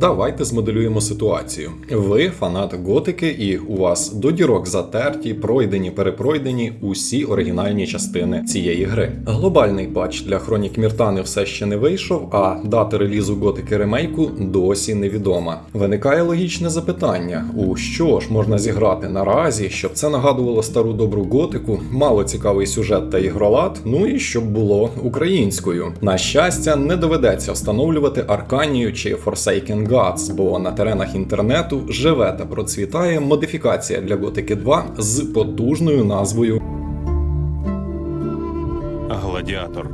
Давайте змоделюємо ситуацію. Ви фанат готики, і у вас до дірок затерті, пройдені, перепройдені усі оригінальні частини цієї гри. Глобальний патч для Хронік Міртани все ще не вийшов, а дата релізу готики ремейку досі невідома. Виникає логічне запитання: у що ж можна зіграти наразі, щоб це нагадувало стару добру готику, мало цікавий сюжет та ігролад, ну і щоб було українською. На щастя, не доведеться встановлювати Арканію чи Forsaken Gods, бо на теренах інтернету живе та процвітає модифікація для Готики 2 з потужною назвою Гладіатор.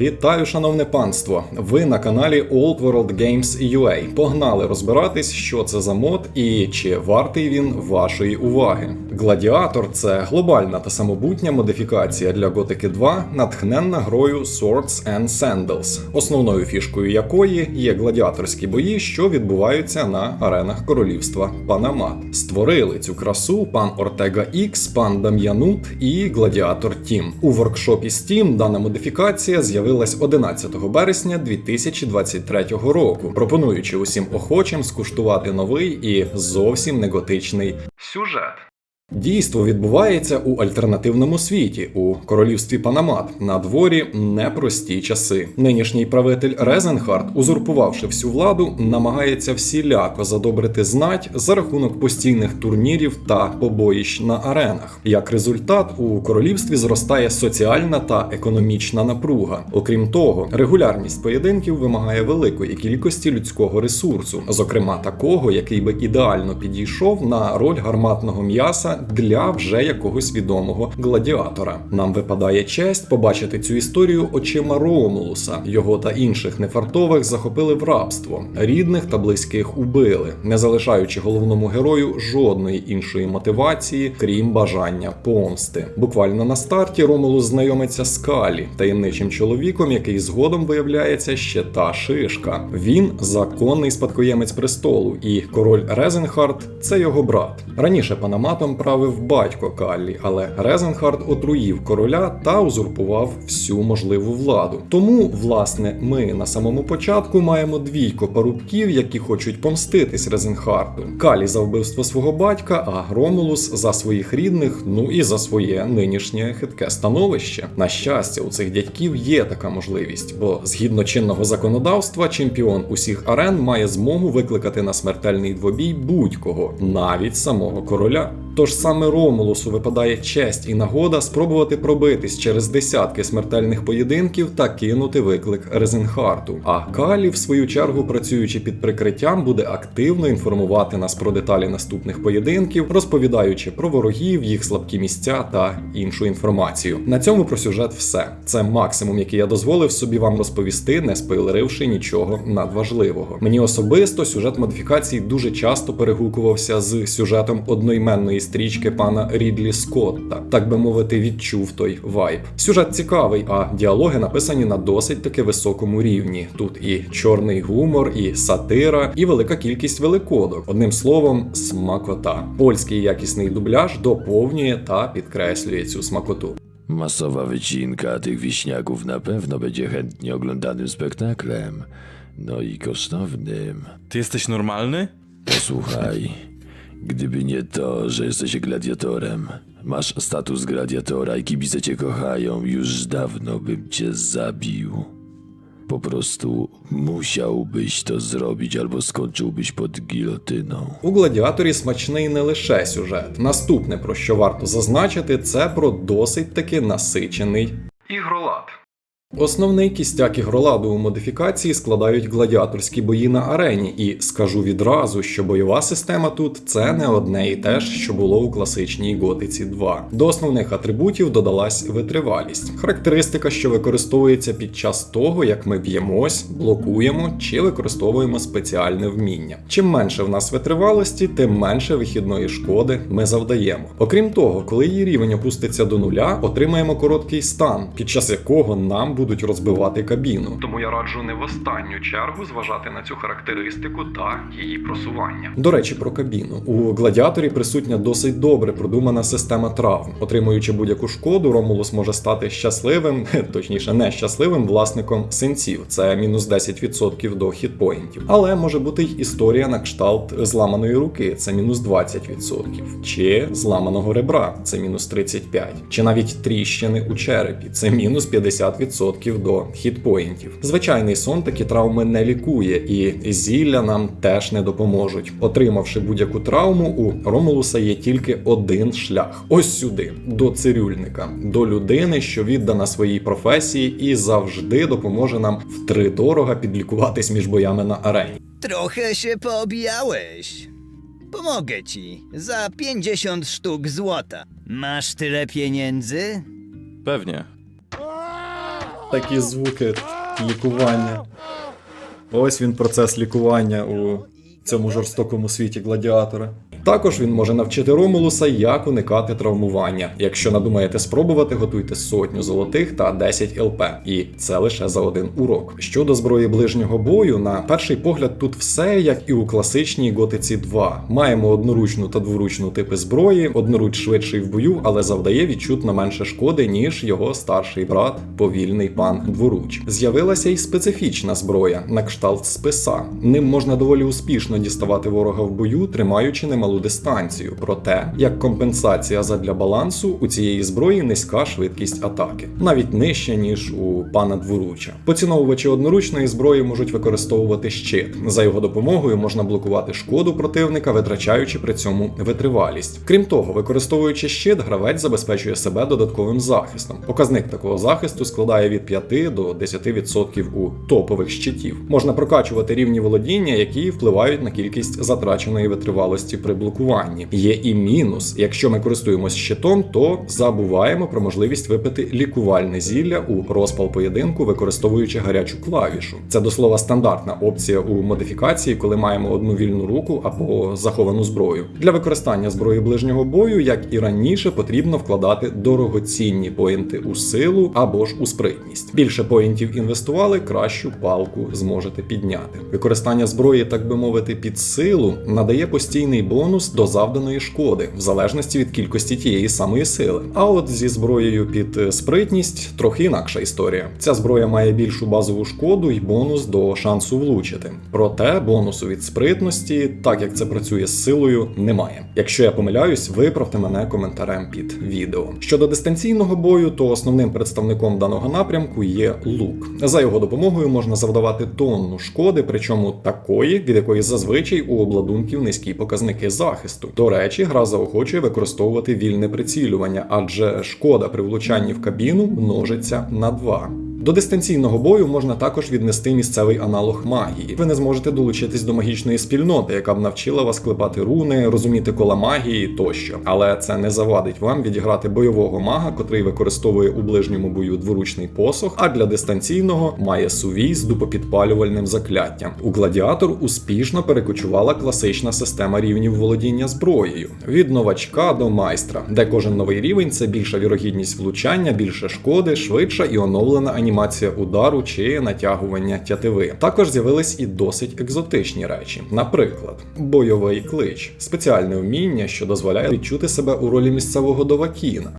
Вітаю, шановне панство! Ви на каналі Old World Games UA. Погнали розбиратись, що це за мод і чи вартий він вашої уваги. Гладіатор це глобальна та самобутня модифікація для Готики 2, натхненна грою Swords and Sandals, основною фішкою якої є гладіаторські бої, що відбуваються на аренах королівства Панамат. Створили цю красу пан Ортега X, пан Дам'янут і Гладіатор Тім. У воркшопі Steam дана модифікація з'явилась 11 березня 2023 року, пропонуючи усім охочим скуштувати новий і зовсім не готичний сюжет. Дійство відбувається у альтернативному світі, у королівстві Панамат. На дворі непрості часи. Нинішній правитель Резенхард, узурпувавши всю владу, намагається всіляко задобрити знать за рахунок постійних турнірів та побоїщ на аренах. Як результат, у королівстві зростає соціальна та економічна напруга. Окрім того, регулярність поєдинків вимагає великої кількості людського ресурсу, зокрема такого, який би ідеально підійшов на роль гарматного м'яса для вже якогось відомого гладіатора. Нам випадає честь побачити цю історію очима Ромулуса. Його та інших нефартових захопили в рабство, рідних та близьких убили, не залишаючи головному герою жодної іншої мотивації, крім бажання помсти. Буквально на старті Ромулус знайомиться з Калі, таємничим чоловіком, який згодом виявляється ще та шишка. Він законний спадкоємець престолу, і король Резенхард це його брат. Раніше Панаматом правив батько Каллі, але Резенхард отруїв короля та узурпував всю можливу владу. Тому, власне, ми на самому початку маємо двійко парубків, які хочуть помститись Резенхарду. Калі за вбивство свого батька, а Ромулус за своїх рідних, ну і за своє нинішнє хитке становище. На щастя, у цих дядьків є така можливість, бо згідно чинного законодавства, чемпіон усіх арен має змогу викликати на смертельний двобій будь-кого, навіть самого короля. Тож саме Ромулусу випадає честь і нагода спробувати пробитись через десятки смертельних поєдинків та кинути виклик Резенхарту. А Калі, в свою чергу, працюючи під прикриттям, буде активно інформувати нас про деталі наступних поєдинків, розповідаючи про ворогів, їх слабкі місця та іншу інформацію. На цьому про сюжет все. Це максимум, який я дозволив собі вам розповісти, не спойлеривши нічого надважливого. Мені особисто сюжет модифікацій дуже часто перегукувався з сюжетом одноіменної стрічки пана Рідлі Скотта, так би мовити, відчув той вайб. Сюжет цікавий, а діалоги написані на досить таки високому рівні. Тут і чорний гумор, і сатира, і велика кількість великодок. Одним словом, смакота. Польський якісний дубляж доповнює та підкреслює цю смакоту. Masowa wycinka tych wiśniaków na pewno będzie chętnie oglądanym spektaklem. No i kosztownym. Ty jesteś normalny? Posłuchaj, gdyby nie to, że jesteś gladiatorem, masz status gladiatora i kibice cię kochają, już dawno bym cię zabił. Po prostu musiałbyś to zrobić, albo skończyłbyś pod gilotyną. У гладіаторі смачний не лише сюжет. Наступне, про що варто зазначити, це про досить таки насичений ігролад. Основний кістяк ігроладу у модифікації складають гладіаторські бої на арені, і скажу відразу, що бойова система тут це не одне і те ж, що було у класичній Готиці 2. До основних атрибутів додалась витривалість, характеристика, що використовується під час того, як ми б'ємось, блокуємо чи використовуємо спеціальне вміння. Чим менше в нас витривалості, тим менше вихідної шкоди ми завдаємо. Окрім того, коли її рівень опуститься до нуля, отримаємо короткий стан, під час якого нам будуть розбивати кабіну. Тому я раджу не в останню чергу зважати на цю характеристику та її просування. До речі, про кабіну у гладіаторі присутня досить добре продумана система травм. Отримуючи будь-яку шкоду, Ромулус може стати щасливим, точніше, нещасливим власником синців. Це мінус 10% до хітпоінтів. Але може бути й історія на кшталт зламаної руки, це мінус 20%, чи зламаного ребра, це мінус 35%, чи навіть тріщини у черепі, це мінус 50% до хітпоінтів. Звичайний сон такі травми не лікує, і зілля нам теж не допоможуть. Отримавши будь-яку травму, у Ромулуса є тільки один шлях: ось сюди, до цирюльника, до людини, що віддана своїй професії і завжди допоможе нам втридорога підлікуватись між боями на арені. Trochę się poobijałeś. Pomogę ci. Za 50 sztuk złota. Masz tyle pieniędzy? Pewnie. Такі звуки лікування. Ось він процес лікування у цьому жорстокому світі гладіатора. Також він може навчити Ромулуса, як уникати травмування. Якщо надумаєте спробувати, готуйте сотню золотих та 10 ЛП, і це лише за один урок. Щодо зброї ближнього бою, на перший погляд тут все як і у класичній Готиці 2. Маємо одноручну та дворучну типи зброї, одноруч швидший в бою, але завдає відчутно менше шкоди, ніж його старший брат, повільний пан дворуч. З'явилася й специфічна зброя на кшталт списа. Ним можна доволі успішно діставати ворога в бою, тримаючи немалу дистанцію. Проте, як компенсація задля балансу, у цієї зброї низька швидкість атаки, навіть нижча ніж у пана дворуча. Поціновувачі одноручної зброї можуть використовувати щит. За його допомогою можна блокувати шкоду противника, витрачаючи при цьому витривалість. Крім того, використовуючи щит, гравець забезпечує себе додатковим захистом. Показник такого захисту складає від 5 до 10% у топових щитів. Можна прокачувати рівні володіння, які впливають на кількість затраченої витривалості при блокуванні. Є і мінус. Якщо ми користуємось щитом, то забуваємо про можливість випити лікувальне зілля у розпал поєдинку, використовуючи гарячу клавішу. Це до слова стандартна опція у модифікації, коли маємо одну вільну руку або заховану зброю. Для використання зброї ближнього бою, як і раніше, потрібно вкладати дорогоцінні поінти у силу або ж у спритність. Більше поінтів інвестували, кращу палку зможете підняти. Використання зброї, так би мовити, під силу надає постійний бонус до завданої шкоди, в залежності від кількості тієї самої сили. А от зі зброєю під е, спритність трохи інакша історія. Ця зброя має більшу базову шкоду і бонус до шансу влучити. Проте бонусу від спритності, так як це працює з силою, немає. Якщо я помиляюсь, виправте мене коментарем під відео. Щодо дистанційного бою, то основним представником даного напрямку є лук. За його допомогою можна завдавати тонну шкоди, причому такої, від якої зазвичай у обладунків низькі показники захисту. До речі, гра заохочує використовувати вільне прицілювання, адже шкода при влучанні в кабіну множиться на 2. До дистанційного бою можна також віднести місцевий аналог магії. Ви не зможете долучитись до магічної спільноти, яка б навчила вас клепати руни, розуміти кола магії тощо. Але це не завадить вам відіграти бойового мага, котрий використовує у ближньому бою дворучний посох, а для дистанційного має сувій з дупопідпалювальним закляттям. У гладіатор успішно перекочувала класична система рівнів володіння зброєю від новачка до майстра, де кожен новий рівень це більша вірогідність влучання, більше шкоди, швидша і оновлена анімація удару чи натягування тятиви. Також з'явились і досить екзотичні речі, наприклад, бойовий клич, спеціальне вміння, що дозволяє відчути себе у ролі місцевого довакіна.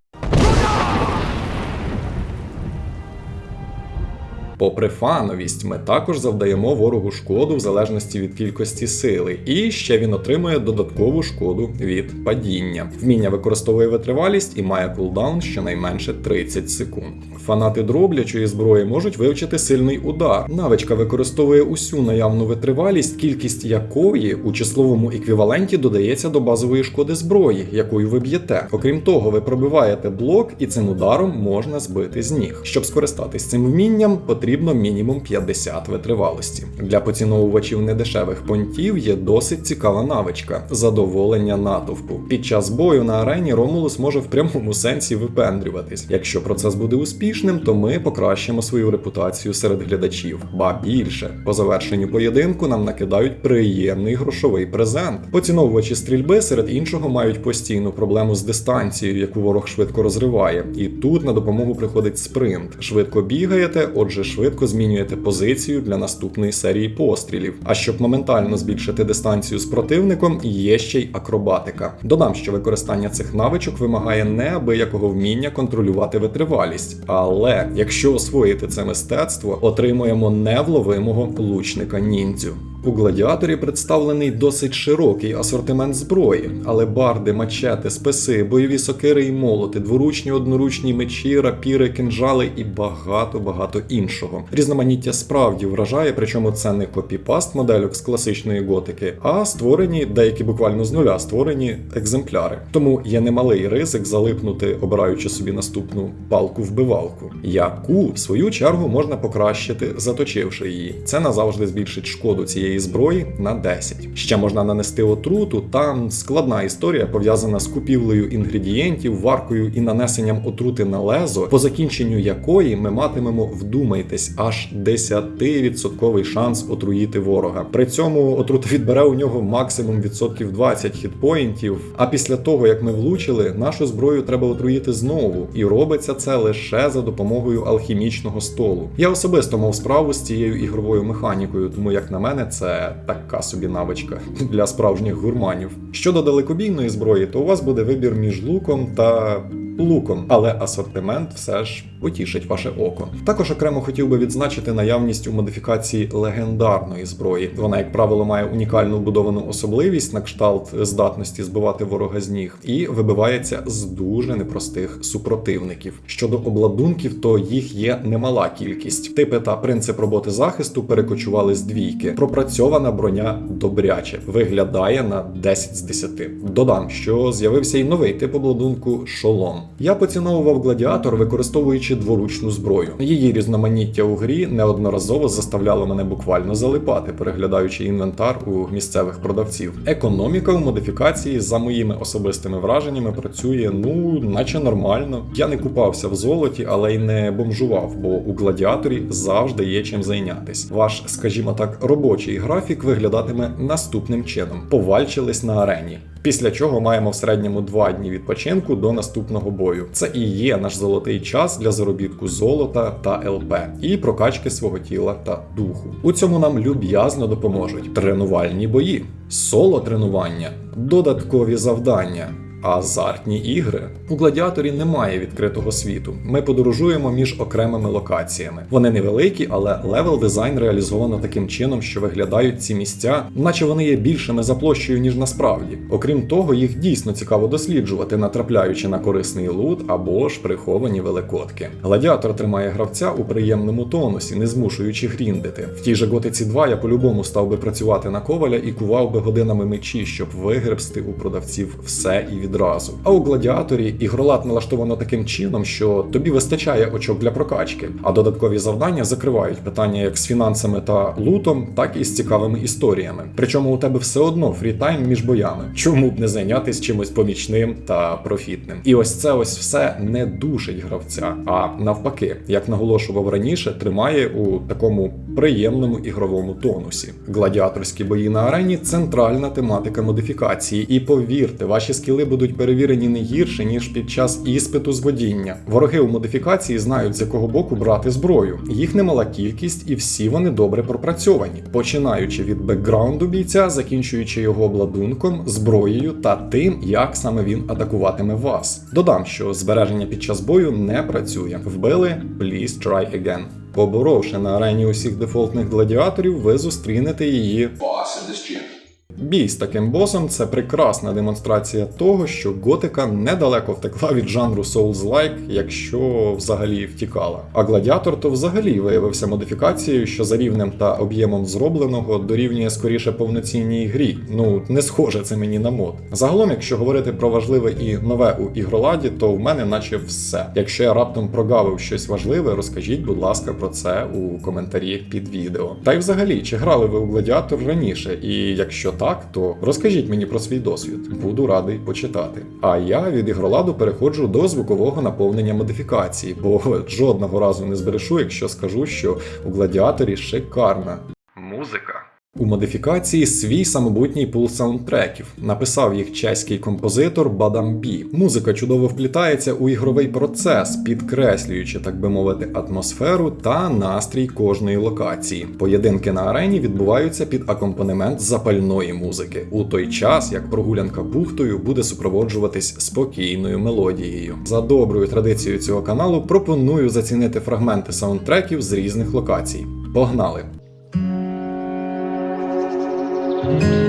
Попри фановість, ми також завдаємо ворогу шкоду в залежності від кількості сили, і ще він отримує додаткову шкоду від падіння. Вміння використовує витривалість і має кулдаун щонайменше 30 секунд. Фанати дроблячої зброї можуть вивчити сильний удар. Навичка використовує усю наявну витривалість, кількість якої у числовому еквіваленті додається до базової шкоди зброї, якою ви б'єте. Окрім того, ви пробиваєте блок, і цим ударом можна збити з ніг. Щоб скористатись цим вмінням, потрібно потрібно мінімум 50 витривалості. Для поціновувачів недешевих понтів є досить цікава навичка задоволення натовпу. Під час бою на арені Ромулус може в прямому сенсі випендрюватись. Якщо процес буде успішним, то ми покращимо свою репутацію серед глядачів. Ба більше, по завершенню поєдинку нам накидають приємний грошовий презент. Поціновувачі стрільби серед іншого мають постійну проблему з дистанцією, яку ворог швидко розриває. І тут на допомогу приходить спринт. Швидко бігаєте, отже, швидко змінюєте позицію для наступної серії пострілів. А щоб моментально збільшити дистанцію з противником, є ще й акробатика. Додам, що використання цих навичок вимагає неабиякого вміння контролювати витривалість. Але якщо освоїти це мистецтво, отримуємо невловимого лучника ніндзю. У гладіаторі представлений досить широкий асортимент зброї, але барди, мачети, списи, бойові сокири і молоти, дворучні, одноручні мечі, рапіри, кинжали і багато багато іншого. Різноманіття справді вражає, причому це не копіпаст модельок з класичної готики, а створені деякі буквально з нуля створені екземпляри. Тому є немалий ризик залипнути, обираючи собі наступну палку-вбивалку, яку в свою чергу можна покращити, заточивши її. Це назавжди збільшить шкоду цієї зброї на 10. Ще можна нанести отруту. Там складна історія пов'язана з купівлею інгредієнтів, варкою і нанесенням отрути на лезо, по закінченню якої ми матимемо вдумайтесь аж 10% шанс отруїти ворога. При цьому отрута відбере у нього максимум відсотків 20 хітпоінтів. А після того як ми влучили, нашу зброю треба отруїти знову, і робиться це лише за допомогою алхімічного столу. Я особисто мав справу з цією ігровою механікою, тому як на мене, це така собі навичка для справжніх гурманів. Щодо далекобійної зброї, то у вас буде вибір між луком та луком, але асортимент все ж потішить ваше око. Також окремо хотів би відзначити наявність у модифікації легендарної зброї. Вона, як правило, має унікальну вбудовану особливість на кшталт здатності збивати ворога з ніг і вибивається з дуже непростих супротивників. Щодо обладунків, то їх є немала кількість. Типи та принцип роботи захисту перекочували з двійки. Пропрацьована броня добряче виглядає на 10 з 10. Додам, що з'явився і новий тип обладунку шолом. Я поціновував гладіатор, використовуючи дворучну зброю. Її різноманіття у грі неодноразово заставляло мене буквально залипати, переглядаючи інвентар у місцевих продавців. Економіка у модифікації, за моїми особистими враженнями, працює ну, наче нормально. Я не купався в золоті, але й не бомжував, бо у гладіаторі завжди є чим зайнятись. Ваш, скажімо так, робочий графік виглядатиме наступним чином: повальчились на арені. Після чого маємо в середньому два дні відпочинку до наступного бою. Це і є наш золотий час для заробітку золота та ЛП і прокачки свого тіла та духу. У цьому нам люб'язно допоможуть тренувальні бої, соло тренування, додаткові завдання. Азартні ігри у гладіаторі немає відкритого світу. Ми подорожуємо між окремими локаціями. Вони невеликі, але левел дизайн реалізовано таким чином, що виглядають ці місця, наче вони є більшими за площею, ніж насправді. Окрім того, їх дійсно цікаво досліджувати, натрапляючи на корисний лут або ж приховані великодки. Гладіатор тримає гравця у приємному тонусі, не змушуючи гріндити. В тій же Готиці 2 я по-любому став би працювати на коваля і кував би годинами мечі, щоб вигребсти у продавців все і відразу. А у гладіаторі ігролад налаштовано таким чином, що тобі вистачає очок для прокачки, а додаткові завдання закривають питання як з фінансами та лутом, так і з цікавими історіями. Причому у тебе все одно фрітайм між боями. Чому б не зайнятися чимось помічним та профітним? І ось це ось все не душить гравця, а навпаки, як наголошував раніше, тримає у такому приємному ігровому тонусі. Гладіаторські бої на арені центральна тематика модифікації, і повірте, ваші скіли будуть перевірені не гірше ніж під час іспиту з водіння. Вороги у модифікації знають з якого боку брати зброю. Їх немала кількість, і всі вони добре пропрацьовані, починаючи від бекграунду бійця, закінчуючи його обладунком, зброєю та тим, як саме він атакуватиме вас. Додам, що збереження під час бою не працює. Вбили, please try again. Поборовши на арені усіх дефолтних гладіаторів, ви зустрінете її Бій з таким босом це прекрасна демонстрація того, що готика недалеко втекла від жанру Souls-like, якщо взагалі втікала. А гладіатор то взагалі виявився модифікацією, що за рівнем та об'ємом зробленого дорівнює скоріше повноцінній грі. Ну не схоже це мені на мод. Загалом, якщо говорити про важливе і нове у ігроладі, то в мене наче все. Якщо я раптом прогавив щось важливе, розкажіть, будь ласка, про це у коментарі під відео. Та й взагалі, чи грали ви у гладіатор раніше? І якщо так, то розкажіть мені про свій досвід. Буду радий почитати. А я від ігроладу переходжу до звукового наповнення модифікації, бо жодного разу не зберешу, якщо скажу, що у гладіаторі шикарна музика. У модифікації свій самобутній пул саундтреків. Написав їх чеський композитор Бадам Бі. Музика чудово вплітається у ігровий процес, підкреслюючи, так би мовити, атмосферу та настрій кожної локації. Поєдинки на арені відбуваються під акомпанемент запальної музики, у той час як прогулянка бухтою буде супроводжуватись спокійною мелодією. За доброю традицією цього каналу пропоную зацінити фрагменти саундтреків з різних локацій. Погнали! Thank you.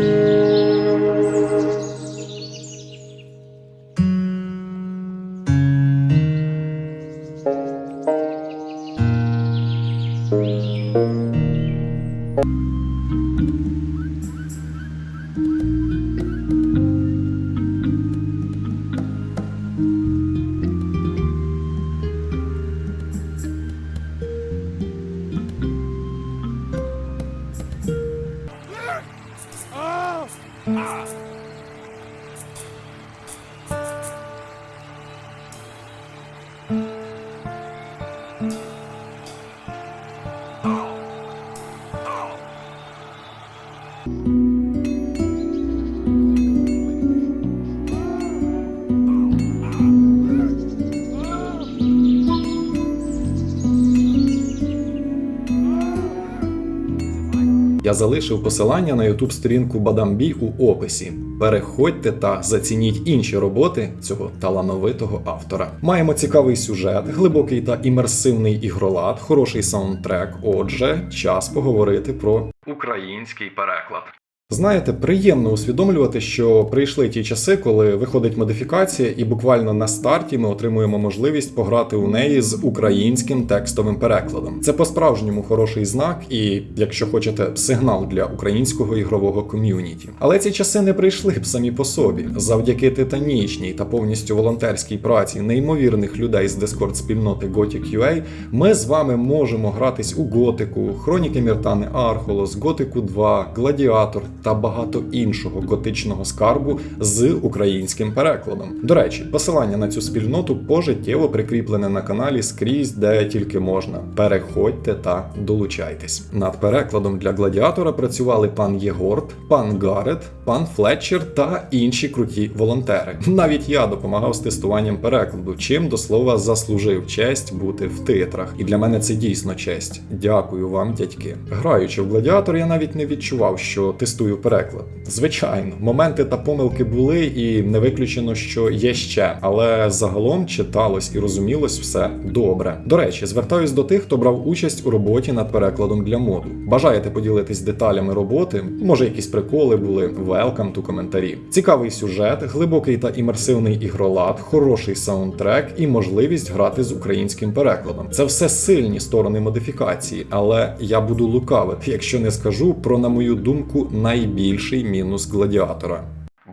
Я залишив посилання на youtube сторінку Бадамбі у описі. Переходьте та зацініть інші роботи цього талановитого автора. Маємо цікавий сюжет, глибокий та імерсивний ігролад, хороший саундтрек. Отже, час поговорити про український переклад. Знаєте, приємно усвідомлювати, що прийшли ті часи, коли виходить модифікація, і буквально на старті ми отримуємо можливість пограти у неї з українським текстовим перекладом. Це по-справжньому хороший знак, і, якщо хочете, сигнал для українського ігрового ком'юніті. Але ці часи не прийшли б самі по собі. Завдяки титанічній та повністю волонтерській праці неймовірних людей з дискорд спільноти Gothic.ua ми з вами можемо гратись у Готику, Хроніки Міртани Архолос, Готику 2, Гладіатор та багато іншого готичного скарбу з українським перекладом. До речі, посилання на цю спільноту пожиттєво прикріплене на каналі скрізь, де тільки можна. Переходьте та долучайтесь. Над перекладом для гладіатора працювали пан Єгорд, пан Гарет, пан Флетчер та інші круті волонтери. Навіть я допомагав з тестуванням перекладу, чим до слова заслужив честь бути в титрах. І для мене це дійсно честь. Дякую вам, дядьки. Граючи в гладіатор, я навіть не відчував, що тестую переклад. Звичайно, моменти та помилки були, і не виключено, що є ще, але загалом читалось і розумілось все добре. До речі, звертаюсь до тих, хто брав участь у роботі над перекладом для моду. Бажаєте поділитись деталями роботи? Може, якісь приколи були? Welcome to коментарі. Цікавий сюжет, глибокий та імерсивний ігролад, хороший саундтрек і можливість грати з українським перекладом. Це все сильні сторони модифікації, але я буду лукавити, якщо не скажу про, на мою думку, найбільший мінус гладіатора.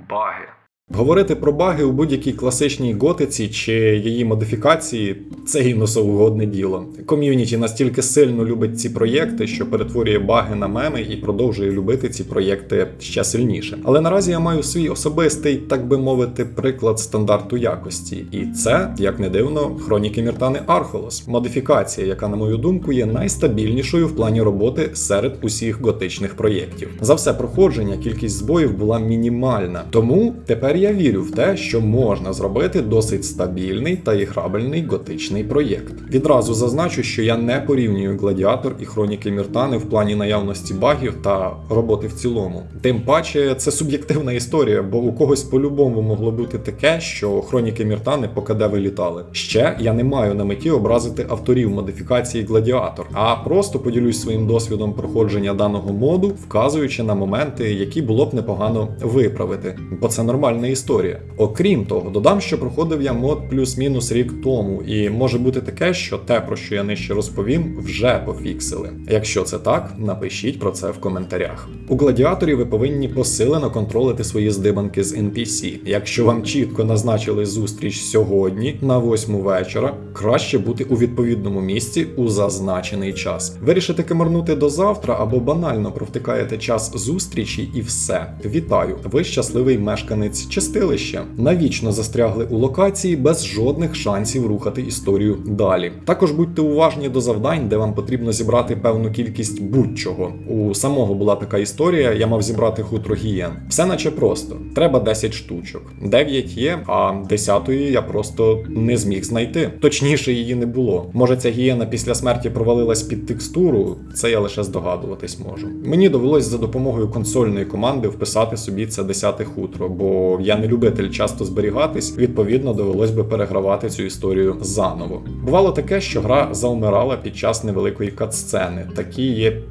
Баги. Говорити про баги у будь-якій класичній готиці чи її модифікації це гінусоугодне діло. Ком'юніті настільки сильно любить ці проєкти, що перетворює баги на меми і продовжує любити ці проєкти ще сильніше. Але наразі я маю свій особистий, так би мовити, приклад стандарту якості. І це, як не дивно, хроніки Міртани Архолос, модифікація, яка, на мою думку, є найстабільнішою в плані роботи серед усіх готичних проєктів. За все проходження кількість збоїв була мінімальна, тому тепер я вірю в те, що можна зробити досить стабільний та іграбельний готичний проєкт. Відразу зазначу, що я не порівнюю гладіатор і хроніки Міртани в плані наявності багів та роботи в цілому. Тим паче, це суб'єктивна історія, бо у когось по-любому могло бути таке, що хроніки Міртани по КД вилітали. Ще я не маю на меті образити авторів модифікації Гладіатор, а просто поділюсь своїм досвідом проходження даного моду, вказуючи на моменти, які було б непогано виправити, бо це нормальна історія. Окрім того, додам, що проходив я мод плюс-мінус рік тому, і може бути таке, що те, про що я нижче розповім, вже пофіксили. Якщо це так, напишіть про це в коментарях. У гладіаторі ви повинні посилено контролити свої здибанки з NPC. Якщо вам чітко назначили зустріч сьогодні на 8 вечора, краще бути у відповідному місці у зазначений час. Вирішите кимарнути до завтра або банально провтикаєте час зустрічі і все. Вітаю! Ви щасливий мешканець чистилища. Навічно застрягли у локації без жодних шансів рухати історію далі. Також будьте уважні до завдань, де вам потрібно зібрати певну кількість будь-чого. У самого була така історія, я мав зібрати хутро гієн. Все наче просто. Треба 10 штучок. 9 є, а 10-ї я просто не зміг знайти. Точніше, її не було. Може, ця гієна після смерті провалилась під текстуру, це я лише здогадуватись можу. Мені довелось за допомогою консольної команди вписати собі це 10 хутро, бо я не любитель часто зберігатись, відповідно, довелось би перегравати цю історію заново. Бувало таке, що гра заумирала під час невеликої катсцени. Такі є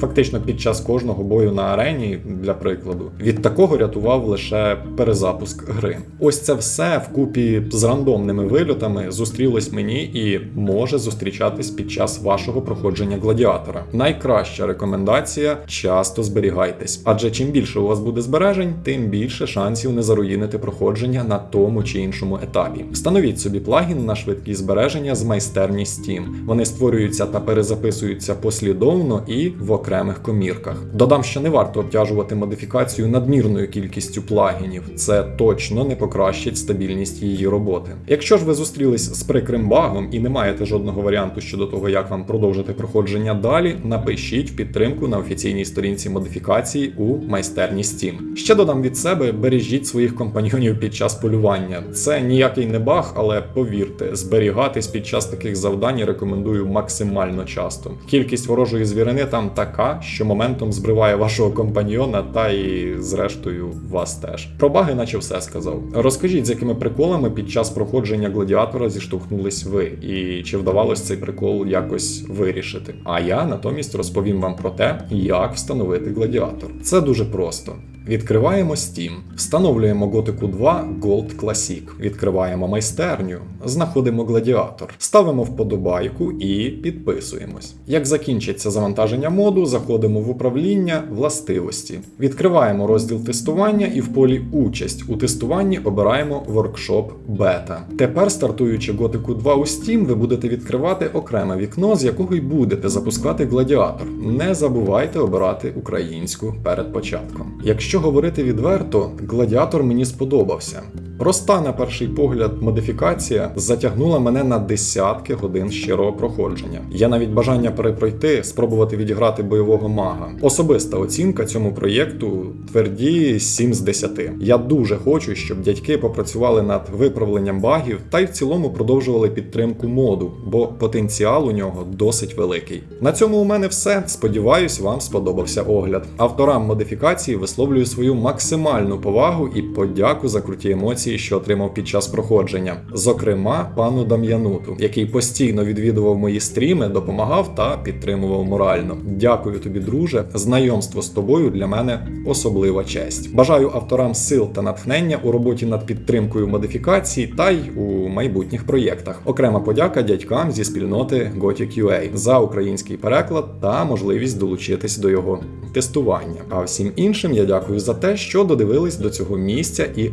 фактично під час кожного бою на арені, для прикладу. Від такого рятував лише перезапуск гри. Ось це все вкупі з рандомними вильотами зустрілось мені і може зустрічатись під час вашого проходження гладіатора. Найкраща рекомендація часто зберігайтесь, адже чим більше у вас буде збережень, тим більше шансів не заруїнити проходження на тому чи іншому етапі. Встановіть собі плагін на швидкі збереження з майстерні Steam. Вони створюються та перезаписуються послідовно і в окремих комірках. Додам, що не варто обтяжувати модифікацію надмірною кількістю плагінів. Це точно не покращить стабільність її роботи. Якщо ж ви зустрілись з прикрим багом і не маєте жодного варіанту щодо того, як вам продовжити проходження далі, напишіть в підтримку на офіційній сторінці модифікації у майстерні Steam. Ще додам від себе, бережіть своїх компаньйонів під час полювання. Це ніякий не баг, але повірте, зберігатись під час таких завдань рекомендую максимально часто. Кількість ворожої звірини там така, що моментом збриває вашого компаньйона, та і зрештою вас теж. Про баги, наче все сказав. Розкажіть, з якими приколами під час проходження гладіатора зіштовхнулись ви, і чи вдавалось цей прикол якось вирішити. А я натомість розповім вам про те, як встановити гладіатор. Це дуже просто. Відкриваємо Steam, встановлюємо Готику 2 Gold Classic, відкриваємо майстерню, знаходимо гладіатор, ставимо вподобайку і підписуємось. Як закінчиться завантаження моду, заходимо в управління властивості, відкриваємо розділ тестування і в полі Участь у тестуванні обираємо Workshop Beta. Тепер, стартуючи Готику 2 у Steam, ви будете відкривати окреме вікно, з якого й будете запускати гладіатор. Не забувайте обирати українську перед початком. Якщо говорити відверто, гладіатор мені сподобався. Проста на перший погляд модифікація затягнула мене на десятки годин щирого проходження. Є навіть бажання перепройти, спробувати відіграти бойового мага. Особиста оцінка цьому проєкту тверді 7 з 10. Я дуже хочу, щоб дядьки попрацювали над виправленням багів та й в цілому продовжували підтримку моду, бо потенціал у нього досить великий. На цьому у мене все. Сподіваюсь, вам сподобався огляд. Авторам модифікації висловлюю свою максимальну повагу і подяку за круті емоції, що отримав під час проходження. Зокрема, пану Дам'януту, який постійно відвідував мої стріми, допомагав та підтримував морально. Дякую тобі, друже. Знайомство з тобою для мене особлива честь. Бажаю авторам сил та натхнення у роботі над підтримкою модифікацій та й у майбутніх проєктах. Окрема подяка дядькам зі спільноти Gothic.ua за український переклад та можливість долучитись до його тестування. А всім іншим я дякую за те, що додивились до цього місця і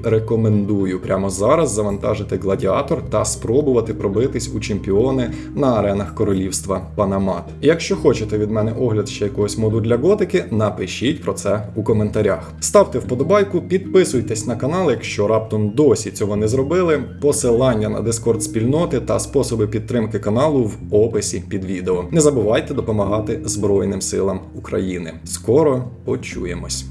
рекомендую прямо зараз завантажити гладіатор та спробувати пробитись у чемпіони на аренах королівства Панамат. Якщо хочете від мене огляд ще якогось моду для готики, напишіть про це у коментарях. Ставте вподобайку, підписуйтесь на канал, якщо раптом досі цього не зробили. Посилання на дискорд спільноти та способи підтримки каналу в описі під відео. Не забувайте допомагати Збройним силам України. Скоро почуємось.